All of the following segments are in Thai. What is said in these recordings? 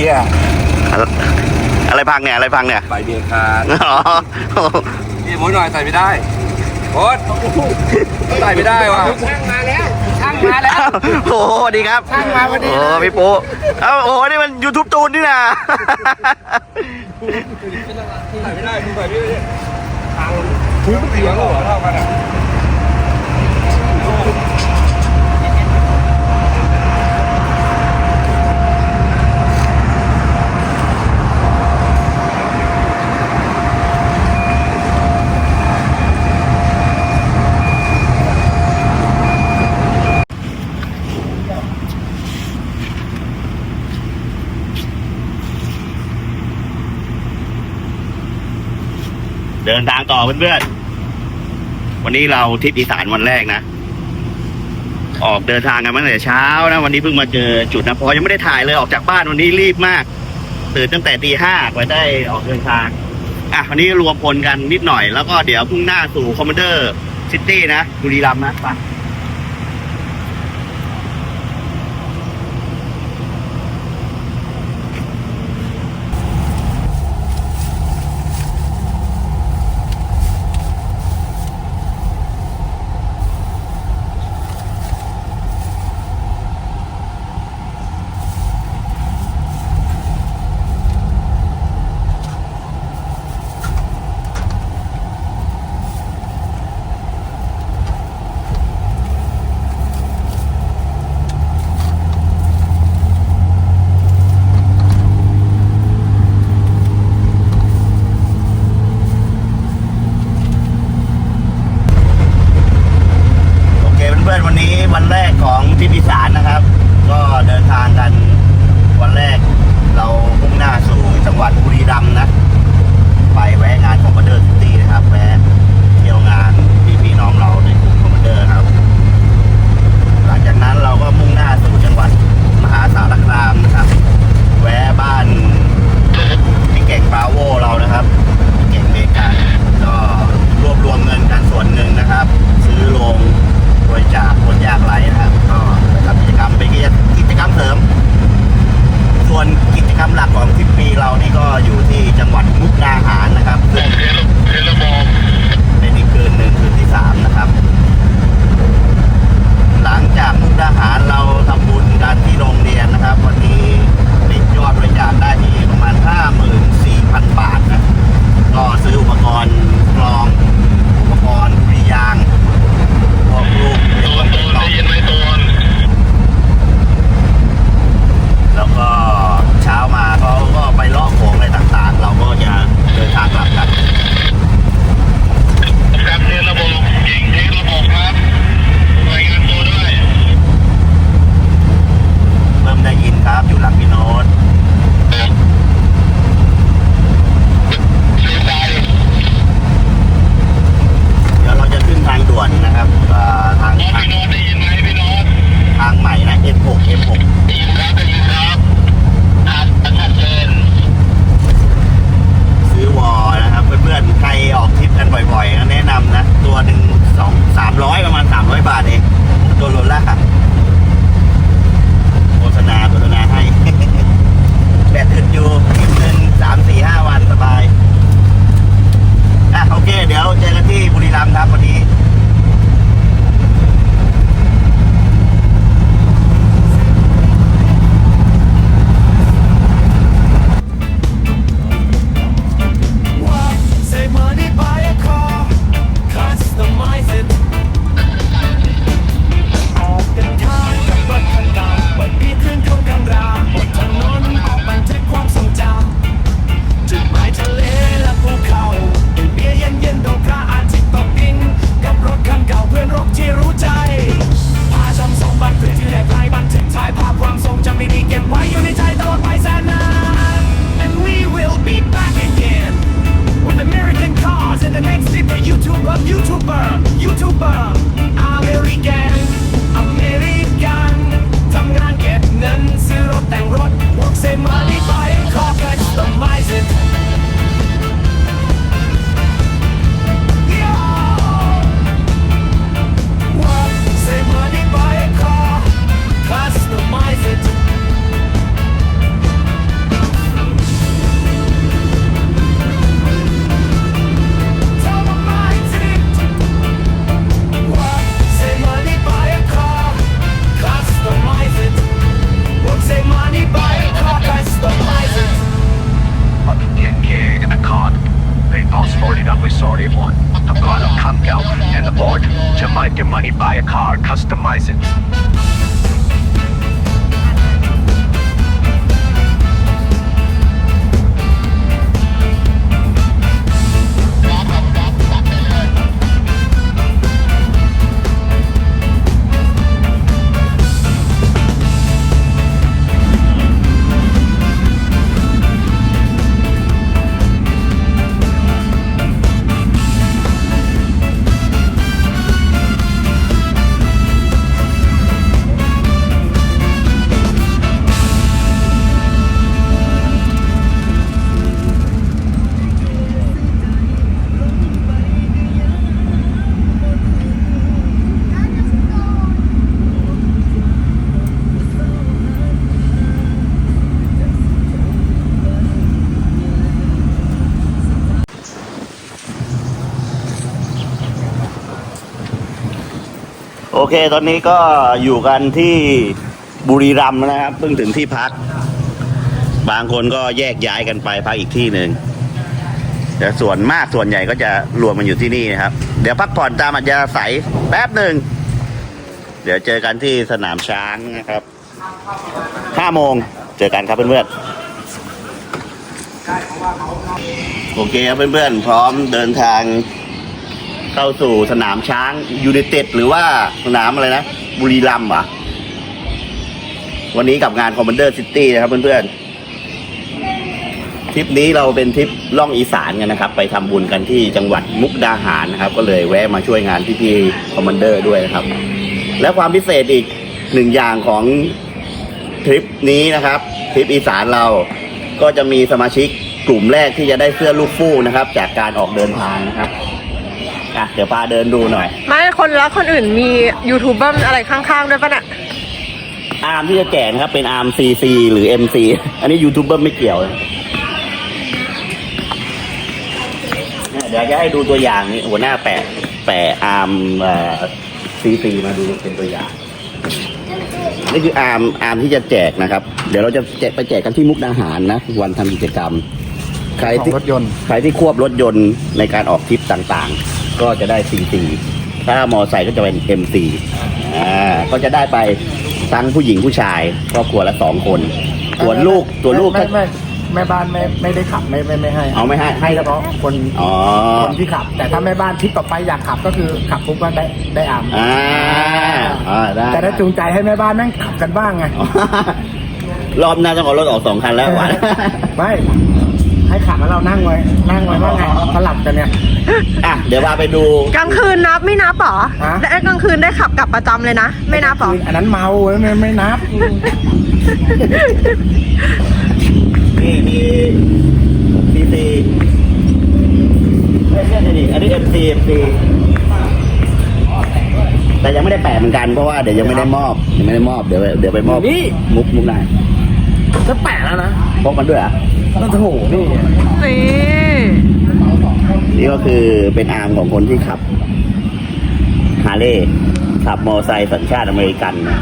กียอะไรพังเนี่ยอะไรพังเนี่ยใบเบรกขาดอ๋อนี่หมุนหน่อยใส่ไม่ได้โอ๊ตใส่ไม่ได้ว่ะช่างมาแล้วช่างมาแล้วโอ้โหดีครับช่างมาพอดีโอ้พี่ปูเอ้าโอ้โหนี่มันยูทูบตูนนี่นะใส่ไม่ได้ดูใส่ไม่ได้ทางพื้เสียงเหรอเท่ากันอะ เพื่อนๆ วันนี้เราทริปอีสานวันแรกนะ ออกเดินทางกันมาตั้งแต่เช้านะ วันนี้เพิ่งมาเจอจุดนะพอยังไม่ได้ถ่ายเลยออกจากบ้านวันนี้รีบมากตื่นตั้งแต่ตีห้ากว่าได้ออกเดินทาง อะวันนี้รวมพลกันนิดหน่อยแล้วก็เดี๋ยวพรุ่งหน้าสู่คอมมานเดอร์ซิตี้นะบุรีรัมนะไป เค ตอนนี้ก็อยู่กันที่บุรีรัมย์นะครับเพิ่งถึงที่พัก บางคนก็แยกย้ายกันไปพักอีกที่หนึ่งแต่ส่วนมากส่วนใหญ่ก็จะรวมมันอยู่ที่นี่นะครับ เดี๋ยวพักผ่อนตามอัจยาศัยแป๊บหนึ่งเดี๋ยวเจอกันที่สนามช้างนะครับห้าโมงเจอกันครับเพื่อนๆโอเคครับเพื่อนๆพร้อมเดินทาง เข้าสู่สนามช้างยูไนเต็ดหรือว่าสนามอะไรนะ บุรีรัมย์เหรอวันนี้กับงานคอมมานเดอร์ซิตี้นะครับเพื่อนๆทริปนี้เราเป็นทริปล่องอีสานกันนะครับ ไปทำบุญกันที่จังหวัดมุกดาหารนะครับ ก็เลยแวะมาช่วยงานพี่ๆคอมมานเดอร์ด้วยนะครับ และความพิเศษอีกหนึ่งอย่างของทริปนี้นะครับทริปอีสานเราก็จะมีสมาชิกกลุ่มแรกที่จะได้เสื้อลูกฟูกนะครับ จากการออกเดินทางนะครับ อะเดี๋ยวพาเดินดูหน่อย ไม่คนแล้วคนอื่นมียูทูบเบอร์อะไรข้างๆด้วยปะเนี่ยอาร์มที่จะแจกนะครับเป็นอาร์มซีซีหรือ MC อันนี้ยูทูบเบอร์ไม่เกี่ยวนะเนี่ยเดี๋ยวจะให้ดูตัวอย่างนี่หัวหน้าแปะแปะอาร์มซีซีมาดูเป็นตัวอย่าง นี่คืออาร์มอาร์มที่จะแจกนะครับ เดี๋ยวเราจะแจกไปแจกกันที่มุกดาหารนะ วันทำกิจกรรม ใครที่รถยนต์ใครที่ควบรถยนต์ในการออกทริปต่างๆ ก็จะได้ซีซีถ้ามอไซค์ก็จะเป็น MC อ่าก็จะได้ไปทั้งผู้หญิงผู้ชายครอบครัวละสองคนส่วนลูกตัวลูกไม่ไม่แม่บ้านไม่ไม่ได้ขับไม่ไม่ไม่ให้เอาไม่ให้ ให้เฉแล้วก็พาะคนอ๋อ คนที่ขับ แต่ถ้าแม่บ้านทริปต่อไปอยากขับก็คือขับปุ๊บก็ได้ได้อ่ามอ่าอ่าได้ แต่ถ้าจูงใจให้แม่บ้านนั่งขับกันบ้างไงอ๋อรอบหน้าต้องเอารถออกสองคันแล้วหวาน ไม่ ให้ขับแล้วเรานั่งไว้ นั่งไว้ว่าไงสลับกันเนี่ย อะ เดี๋ยวพาไปดู กลางคืนนับไม่นับเหรอฮะ ได้กลางคืนได้ขับกลับประจำเลยนะ ไม่นับเหรออันนั้นเมาไม่ไม่นับ นี่มีซีซีไม่ใช่ดิอันนี้เอ็มซีเอ็มซีแต่ยังไม่ได้แปะเหมือนกันเพราะว่าเดี๋ยวยังไม่ได้มอบยังไม่ได้มอบเดี๋ยวเดี๋ยวไปมอบนี่ มุกมุกไหน จะแปะแล้วนะพกมันด้วยเหรอะโอ้โหนี่นี่นี่ก็คือเป็นอาร์มของคนที่ขับฮาร์เลย์ขับมอไซค์สัญชาติอเมริกันนะ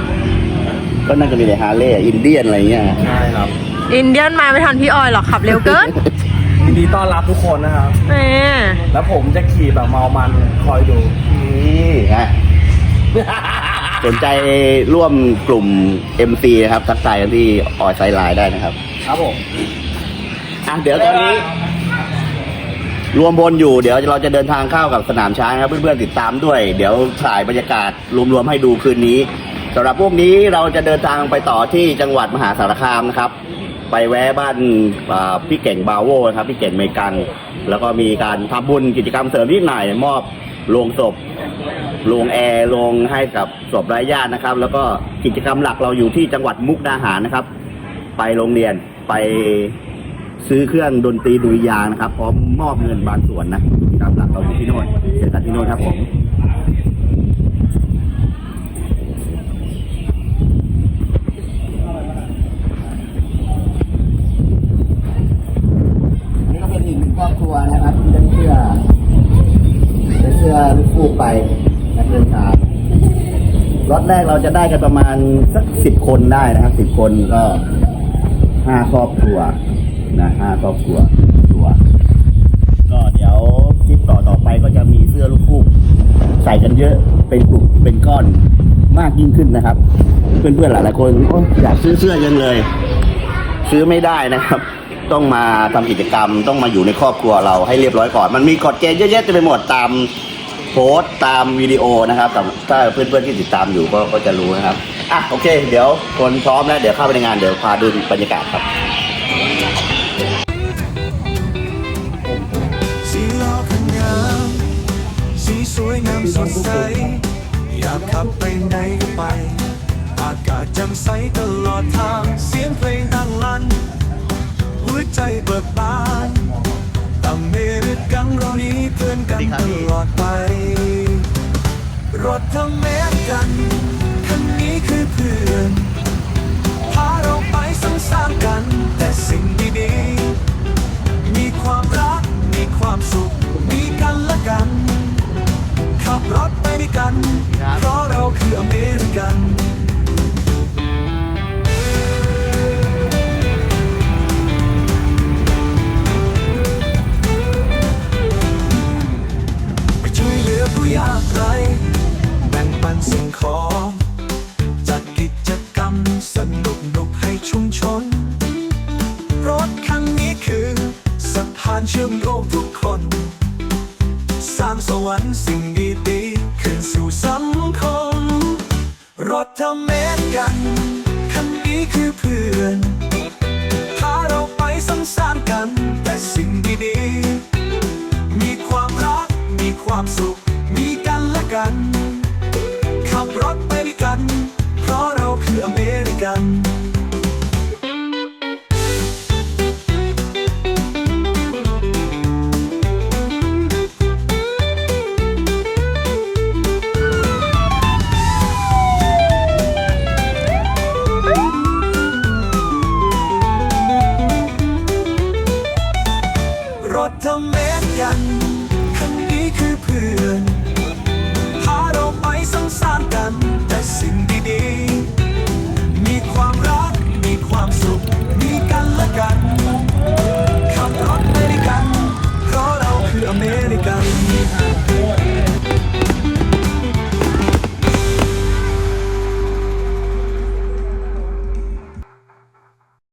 ก็น่าจะมีแต่ฮาร์เลย์อินเดียนอะไรเงี้ยใช่ครับอินเดียนมาไม่ทันพี่ออยหรอกขับเร็วเกินยินดีต้อนรับทุกคนนะครับแหมแล้วผมจะขี่แบบเมามันคอยดูนี่ฮะ สนใจร่วมกลุ่ม MC นะครับ ทักทายกันที่ออยไซไลน์ได้นะครับ ครับผมอะเดี๋ยวตอนนี้ รวมพลอยู่เดี๋ยวเราจะเดินทางเข้ากับสนามช้างครับเพื่อนๆติดตามด้วย เดี๋ยวถ่ายบรรยากาศรวมๆให้ดูคืนนี้สำหรับพวกนี้เราจะเดินทางไปต่อที่จังหวัดมหาสารคามนะครับ ไปแวะบ้านอ่าพี่เก่งบาโวนะครับพี่เก่งเมกัง แล้วก็มีการทำบุญกิจกรรมเสริมนิดหน่อยมอบโรงศพ โรงแอร์โรงให้กับศพไร้ญาตินะครับ แล้วก็กิจกรรมหลักเราอยู่ที่จังหวัดมุกดาหารนะครับ ไปโรงเรียนไปซื้อเครื่องดนตรีดุริยางค์นะครับพร้อมมอบเงินบางส่วนนะกิจกรรมหลักเราอยู่ที่โน่นเจอกันที่โน่นครับผมนี่ก็เป็นอีกหนึ่งครอบครัวนะครับที่ได้เสื้อได้เสื้อลูกฟูกไป นักเดินทางรถแรกเราจะได้กันประมาณสักสิบคนได้นะครับสิบคนก็ห้าครอบครัวนะห้าครอบครัวตัวก็เดี๋ยวคลิปต่อต่อไปก็จะมีส่กันเยอะเป็นกลุ่มเป็นก้อนมากยิ่งขึ้นนะครับ เพื่อนๆหลายๆคนอยากซื้อเสื้อยังเลย ซื้อไม่ได้นะครับ ต้องมาทำกิจกรรมต้องมาอยู่ในครอบครัวเราให้เรียบร้อยก่อน มันมีกฎเกณฑ์เยอะแยะเต็มไปหมดตาม โพสต์ตามวิดีโอนะครับแต่ถ้าเพื่อนๆที่ติดตามอยู่ก็ก็จะรู้นะครับอะโอเค เดี๋ยวคนพร้อมแล้วเดี๋ยวเข้าไปในงานเดี๋ยวพาดูบรรยากาศครับสีลอคันงามสีสวยงามสดใส อยากขับไปไหนก็ไป อากาศแจ่มใสตลอดทาง เสียงเพลงดังลั่น หัวใจเบิกบาน อเมริกันเรานี้เพื่อนกันตลอดไป รถอเมริกันคันนี้คือเพื่อน พาเราไปสังสรรค์กัน แต่สิ่งดีๆ มีความรัก มีความสุข เชื่อมโยงทุกคน สร้างสวรรค์สิ่งดีๆขึ้นสู่สังคมรถทำเมตกันคันนี้คือเพื่อน พาเราไปสังสรรค์กันแต่สิ่งดีๆ มีความรัก มีความสุข มีกันและกัน ขับรถไปด้วยกัน เพราะเราคืออเมริกัน